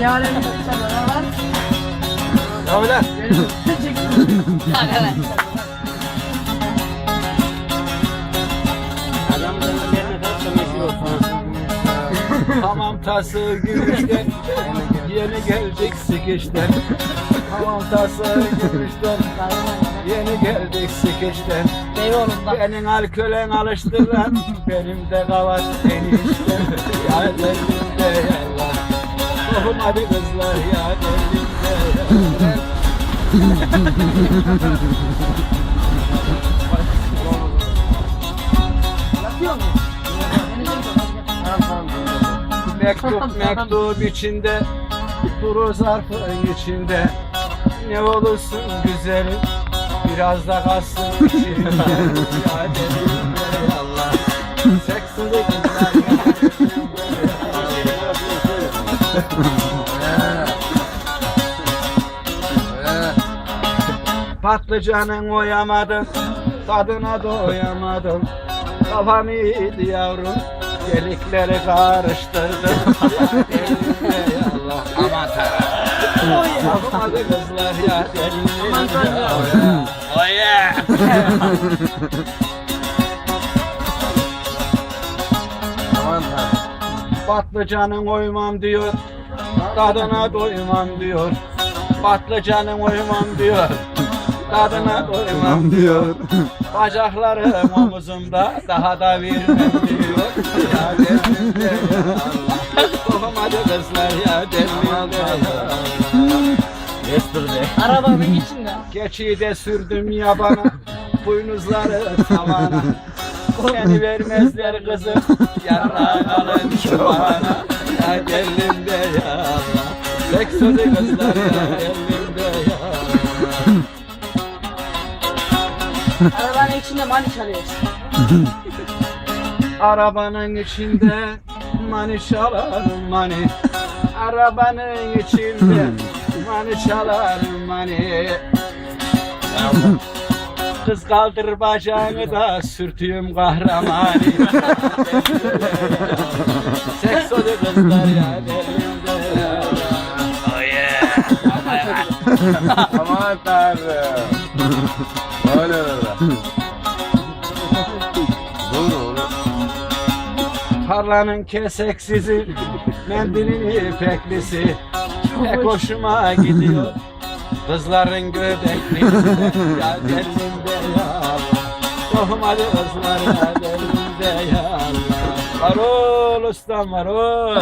Yaren'in saçlarına var. Ya öyle. Tamam tası gümüşten Yeni geldik sikişten Tamam tası gümüşten Yeni geldik Beyoğlu'nda. Benim alkolen alıştıran Benim de kavat enişten yallah Mektup mektup içinde Durur zarfın içinde Ne olursun güzelim Biraz da kalsın içinde Ya elimde yallah Seksili kızlar Patlıcanın oyamadım Tadına doyamadım Kafam iyiydi yavrum Delikleri karıştırdım yallah Aman tanrım Yapmadı kızlar ya Aman tanrım. Aman tanrım. Patlıcanın oymam diyor Tadına doymam diyor. Patlıcanın oymam diyor. Tadına doymam diyor. Bacaklarım omuzumda daha da vermem diyor. Ya Tohum kızlar ya ya Allah Yesterday. Arabanın içinde. Keçiyi de sürdüm yabana. Buynuzları tavana. Beni vermezler kızım. Yarına Sözü kızlar ya delimde ya Arabanın içinde mani çalıyoruz. Arabanın içinde mani çalarım mani. Arabanın içinde mani çalarım mani. Kız kaldır bacağını da sürtüyüm kahramani Aman tanrım. Öyle öyle. Dur oğlum. Tarlanın keseksizi, mendilin ipeklisi. Pek hoşuma gidiyor. Kızların göbeklisi Ya delimde ya Allah Tohum hadi kızlar ya delimde ya Allah ustam varol